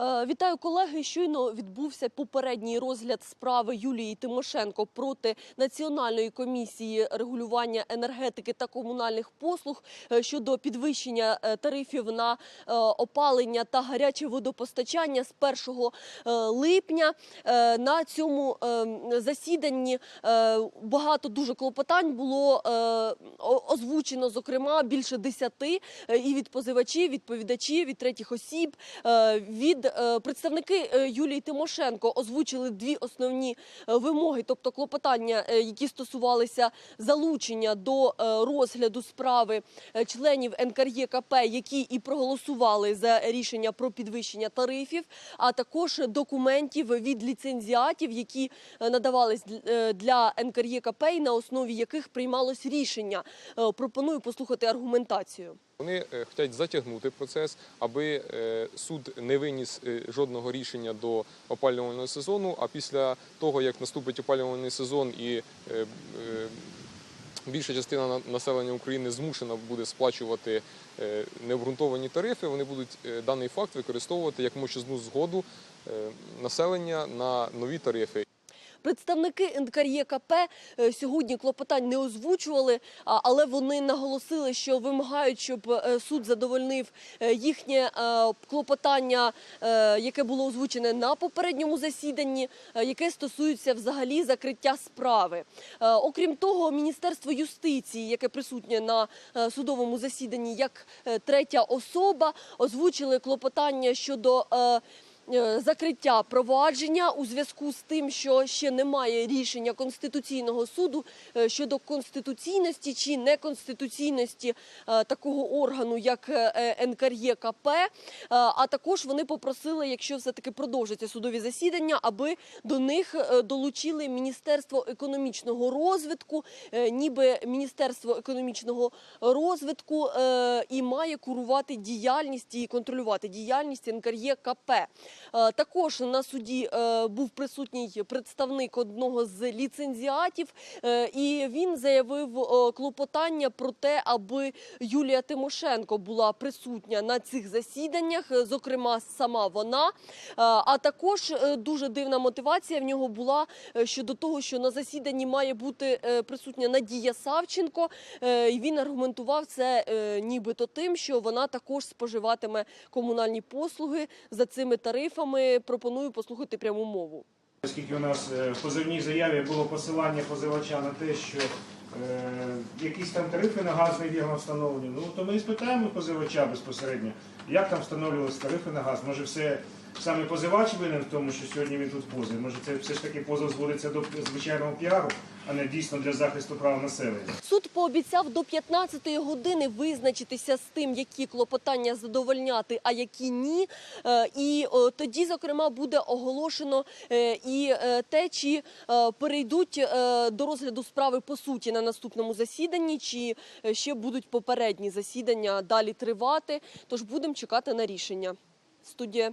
Е, Вітаю колеги. Щойно відбувся попередній розгляд справи Юлії Тимошенко проти Національної комісії регулювання енергетики та комунальних послуг е, щодо підвищення е, тарифів на опалення та гаряче водопостачання з 1 е, липня. На цьому засіданні багато дуже клопотань було озвучено, зокрема більше десяти і від позивачів, відповідачів, від третіх осіб. Від е, представники е, Юлії Тимошенко озвучили дві основні е, вимоги, тобто клопотання, які стосувалися залучення до розгляду справи членів НКРЄКП, які і проголосували за рішення про підвищення тарифів, а також документів від ліцензіатів, які надавались для НКРЄКП, і на основі яких приймалось рішення. Пропоную послухати аргументацію. Вони е, хочуть затягнути процес, аби е, суд не виніс е, жодного рішення до опалювального сезону. А після того, як наступить опалювальний сезон і більша частина населення України змушена буде сплачувати необґрунтовані тарифи, вони будуть даний факт використовувати як мовчазну згоду населення на нові тарифи. Представники НКРЄКП е, сьогодні клопотань не озвучували, але вони наголосили, що вимагають, щоб е, суд задовольнив е, їхнє клопотання, яке було озвучене на попередньому засіданні, яке стосується взагалі закриття справи. Окрім того, Міністерство юстиції, яке присутнє на судовому засіданні як третя особа, озвучили клопотання щодо. Е, закриття провадження у зв'язку з тим, що ще немає рішення конституційного суду е, щодо конституційності чи неконституційності е, такого органу, як НКРЄКП. А також вони попросили, якщо все таки продовжаться судові засідання, аби до них долучили Міністерство економічного розвитку, ніби Міністерство економічного розвитку і має курувати діяльність і контролювати діяльність НКРЄКП. Е, Також на суді е, був присутній представник одного з ліцензіатів, е, і він заявив клопотання про те, аби Юлія Тимошенко була присутня на цих засіданнях, зокрема сама вона. А також дуже дивна мотивація в нього була щодо того, що на засіданні має бути присутня Надія Савченко. І він аргументував це нібито тим, що вона також споживатиме комунальні послуги за цими тарифами. Пропоную послухати пряму мову. Оскільки у нас е, в позивній заяві було посилання позивача на те, що е, якісь там тарифи на газ невірно встановлені, ну то ми і спитаємо позивача безпосередньо, як там встановлювалися тарифи на газ. Може, все саме позивач винен в тому, що сьогодні він тут в позові. Може, це все ж таки позов зводиться до звичайного піару, а не дійсно для захисту прав населення. Суд пообіцяв до 15-ї години визначитися з тим, які клопотання задовольняти, а які ні. Е, І тоді, зокрема, буде оголошено е, і е, те, чи перейдуть до розгляду справи по суті на наступному засіданні, чи ще будуть попередні засідання далі тривати. Тож будемо чекати на рішення. Студія.